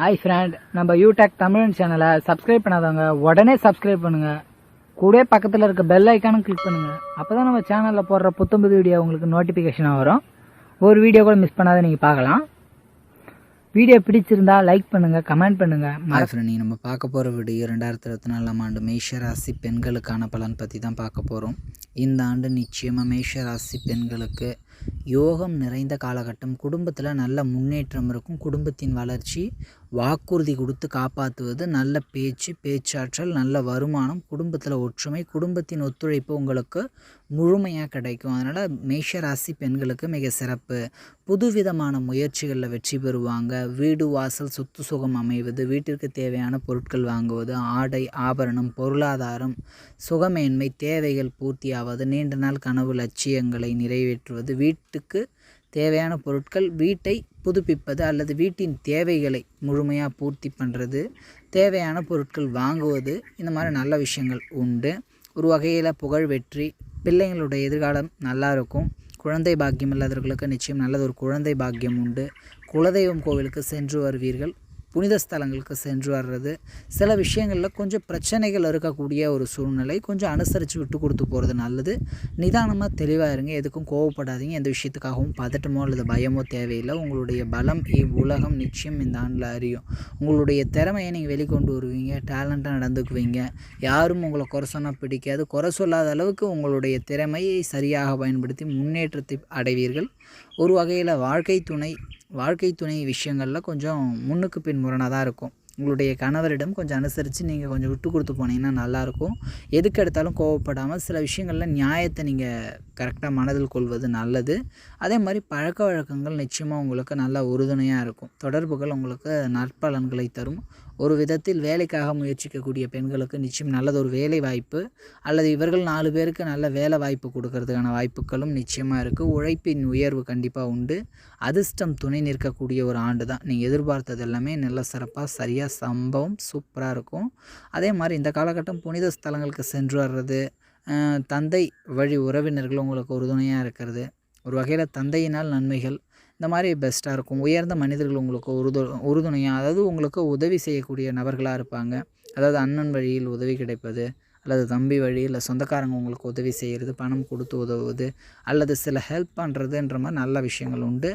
Hi friend நம்ம யூடெக் தமிழ் சேனலை subscribe பண்ணாதவங்க உடனே சப்ஸ்கிரைப் பண்ணுங்க. கூட பக்கத்தில் இருக்க பெல் ஐக்கானும் கிளிக் பண்ணுங்க. அப்பதான் நம்ம சேனலில் போடுற புத்தம்புது வீடியோ உங்களுக்கு நோட்டிஃபிகேஷனாக வரும். ஒரு வீடியோ கூட மிஸ் பண்ணாத நீங்கள் பார்க்கலாம். வீடியோ பிடிச்சிருந்தா லைக் பண்ணுங்க கமெண்ட் பண்ணுங்க. ஹாய் ஃப்ரெண்ட் நம்ம பார்க்க போகிற வீடியோ ரெண்டாயிரத்தி இருபத்தி நாலாம் ஆண்டு மேஷ ராசி பெண்களுக்கான பலன் பற்றி தான் பார்க்க போகிறோம் இந்த ஆண்டு நிச்சயமாக மேஷ ராசி பெண்களுக்கு யோகம் நிறைந்த காலகட்டம். குடும்பத்தில் நல்ல முன்னேற்றம் இருக்கும். குடும்பத்தின் வளர்ச்சி வாக்குறுதி கொடுத்து காப்பாற்றுவது நல்ல பேச்சு பேச்சாற்றல் நல்ல வருமானம் குடும்பத்தில் ஒற்றுமை குடும்பத்தின் ஒத்துழைப்பு உங்களுக்கு முழுமையாக கிடைக்கும். அதனால் மேஷ ராசி பெண்களுக்கு மிக சிறப்பு. புதுவிதமான முயற்சிகளில் வெற்றி பெறுவாங்க. வீடு வாசல் சொத்து சுகம் அமைவது வீட்டிற்கு தேவையான பொருட்கள் வாங்குவது ஆடை ஆபரணம் பொருளாதாரம் சுகமேன்மை தேவைகள் பூர்த்தியாவது நீண்ட நாள் கனவு லட்சியங்களை நிறைவேற்றுவது வீட்டுக்கு தேவையான பொருட்கள் வீட்டை புதுப்பிப்பது அல்லது வீட்டின் தேவைகளை முழுமையாக பூர்த்தி பண்ணுறது தேவையான பொருட்கள் வாங்குவது இந்த மாதிரி நல்ல விஷயங்கள் உண்டு. ஒரு வகையில் புகழ் வெற்றி பிள்ளைங்களுடைய எதிர்காலம் நல்லா இருக்கும். குழந்தை பாக்கியம் இல்லாதவர்களுக்கு நிச்சயம் நல்லது ஒரு குழந்தை பாக்கியம் உண்டு. குலதெய்வம் கோவிலுக்கு சென்று வருவீர்கள். புனித ஸ்தலங்களுக்கு சென்று வர்றது. சில விஷயங்களில் கொஞ்சம் பிரச்சனைகள் இருக்கக்கூடிய ஒரு சூழ்நிலை. கொஞ்சம் அனுசரித்து விட்டு கொடுத்து போகிறது நல்லது. நிதானமாக தெளிவாக இருங்க. எதுக்கும் கோவப்படாதீங்க. எந்த விஷயத்துக்காகவும் பதட்டமோ அல்லது பயமோ தேவையில்லை. உங்களுடைய பலம் உலகம் நிச்சயம் இந்த ஆண்டில் அறியும். உங்களுடைய திறமையை நீங்கள் வெளிக்கொண்டு வருவீங்க. டேலண்ட்டாக நடந்துக்குவீங்க. யாரும் உங்களை குறை சொன்னால் பிடிக்காது. குறை சொல்லாத அளவுக்கு உங்களுடைய திறமையை சரியாக பயன்படுத்தி முன்னேற்றத்தை அடைவீர்கள். ஒரு வகையில் வாழ்க்கை துணை வாழ்க்கை துணை விஷயங்களில் கொஞ்சம் முன்னுக்கு பின் முரணாக தான் இருக்கும். உங்களுடைய கணவரிடம் கொஞ்சம் அனுசரித்து நீங்கள் கொஞ்சம் விட்டு கொடுத்து போனீங்கன்னா நல்லாயிருக்கும் எதுக்கு எடுத்தாலும் கோவப்படாமல் சில விஷயங்களில் நியாயத்தை நீங்கள் கரெக்டாக மனதில் கொள்வது நல்லது. அதே மாதிரி பழக்க வழக்கங்கள் நிச்சயமாக உங்களுக்கு நல்ல உறுதுணையாக இருக்கும். தொடர்புகள் உங்களுக்கு நற்பலன்களை தரும். ஒரு விதத்தில் வேலைக்காக முயற்சிக்கக்கூடிய பெண்களுக்கு நிச்சயம் நல்லது ஒரு வேலை வாய்ப்பு அல்லது இவர்கள் நாலு பேருக்கு நல்ல வேலை வாய்ப்பு கொடுக்கறதுக்கான வாய்ப்புகளும் நிச்சயமாக இருக்குது உழைப்பின் உயர்வு கண்டிப்பாக உண்டு. அதிர்ஷ்டம் துணை நிற்கக்கூடிய ஒரு ஆண்டு தான் நீங்கள் எதிர்பார்த்தது எல்லாமே நல்ல சிறப்பாக சரியாக சம்பவம் சூப்பராக இருக்கும். அதே மாதிரி இந்த காலகட்டம் புனித ஸ்தலங்களுக்கு சென்று வர்றது தந்தை வழி உறவினர்கள் உங்களுக்கு உறுதுணையாக இருக்கிறது. ஒரு வகையில் தந்தையினால் நன்மைகள் இந்த மாதிரி பெஸ்ட்டாக இருக்கும். உயர்ந்த மனிதர்கள் உங்களுக்கு உறுது உறுதுணையாக அதாவது உங்களுக்கு உதவி செய்யக்கூடிய நபர்களாக இருப்பாங்க. அதாவது அண்ணன் வழியில் உதவி கிடைப்பது அல்லது தம்பி வழி இல்லை சொந்தக்காரங்க உங்களுக்கு உதவி செய்கிறது பணம் கொடுத்து உதவுவது அல்லது சில ஹெல்ப் பண்ணுறதுன்ற மாதிரி நல்ல விஷயங்கள் உண்டு.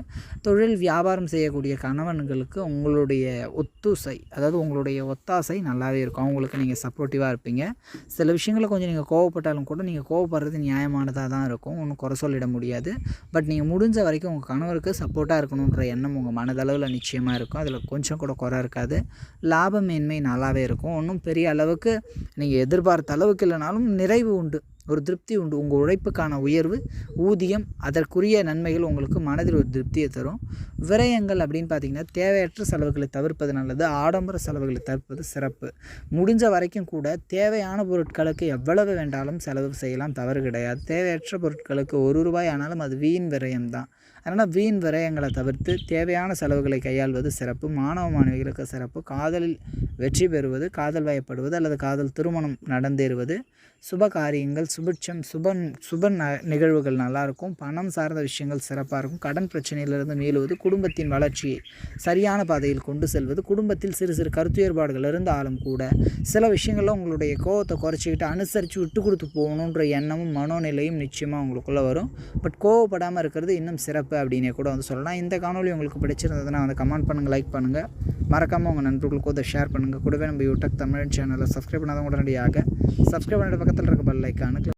தொழில் வியாபாரம் செய்யக்கூடிய கணவன்களுக்கு உங்களுடைய ஒத்துசை அதாவது உங்களுடைய ஒத்தாசை நல்லாவே இருக்கும். அவங்களுக்கு நீங்கள் சப்போர்ட்டிவாக இருப்பீங்க. சில விஷயங்களை கொஞ்சம் நீங்கள் கோவப்பட்டாலும் கூட நீங்கள் கோவப்படுறது நியாயமானதாக தான் இருக்கும். ஒன்றும் குறை சொல்லிட முடியாது. பட் நீங்கள் முடிஞ்ச வரைக்கும் உங்கள் கணவருக்கு சப்போர்ட்டாக இருக்கணுன்ற எண்ணம் உங்கள் மனதளவில் நிச்சயமாக இருக்கும். அதில் கொஞ்சம் கூட குறை இருக்காது. லாபமேன்மை நல்லாவே இருக்கும். ஒன்றும் பெரிய அளவுக்கு நீங்கள் எதிர்பார்த்த அளவுக்கு இல்லைனாலும் நிறைவு உண்டு. ஒரு திருப்தி உண்டு. உங்கள் உழைப்புக்கான உயர்வு ஊதியம் அதற்குரிய நன்மைகள் உங்களுக்கு மனதில் ஒரு திருப்தியை தரும். விரயங்கள் அப்படின்னு பார்த்தீங்கன்னா தேவையற்ற செலவுகளை தவிர்ப்பது நல்லது. ஆடம்பர செலவுகளை தவிர்ப்பது சிறப்பு. முடிஞ்ச வரைக்கும் கூட தேவையான பொருட்களுக்கு எவ்வளவு வேண்டாலும் செலவு செய்யலாம். தவறு கிடையாது. தேவையற்ற பொருட்களுக்கு ஒரு ரூபாய் ஆனாலும் அது வீண் விரயம் தான் அதனால் வீண் விரயங்களை தவிர்த்து தேவையான செலவுகளை கையாள்வது சிறப்பு. மாணவ மாணவிகளுக்கு சிறப்பு. காதலில் வெற்றி பெறுவது காதல் வயப்படுவது அல்லது காதல் திருமணம் நடந்தேறுவது. சுப காரியங்கள் சுபிட்சம் சுப சுப நிகழ்வுகள் நல்லாயிருக்கும் பணம் சார்ந்த விஷயங்கள் சிறப்பாக இருக்கும். கடன் பிரச்சனையிலிருந்து மீளுவது குடும்பத்தின் வளர்ச்சியை சரியான பாதையில் கொண்டு செல்வது குடும்பத்தில் சிறு சிறு கருத்து வேறுபாடுகள் இருந்தாலும் கூட சில விஷயங்களில் உங்களுடைய கோவத்தை குறைச்சிக்கிட்டு அனுசரித்து விட்டு கொடுத்து போகணுன்ற எண்ணமும் மனோநிலையும் நிச்சயமாக உங்களுக்குள்ளே வரும். பட் கோவப்படாமல் இருக்கிறது இன்னும் சிறப்பு. அப்படின்னு கூட வந்து சொல்லலாம். இந்த காணொலி உங்களுக்கு பிடிச்சிருந்ததுன்னா வந்து கமெண்ட் பண்ணுங்கள் லைக் பண்ணுங்கள் மறக்காமல் உங்கள் நண்பர்களுக்கு அதை ஷேர் பண்ணுங்கள் கூடவே நம்ம யூடியூப் தமிழ் சேனலை சப்ஸ்கிரைப் பண்ணாதவங்க உடனடியாக சப்ஸ்கிரைப் பண்ணிட்டு பக்கத்தில் இருக்க பெல் லைக்கானு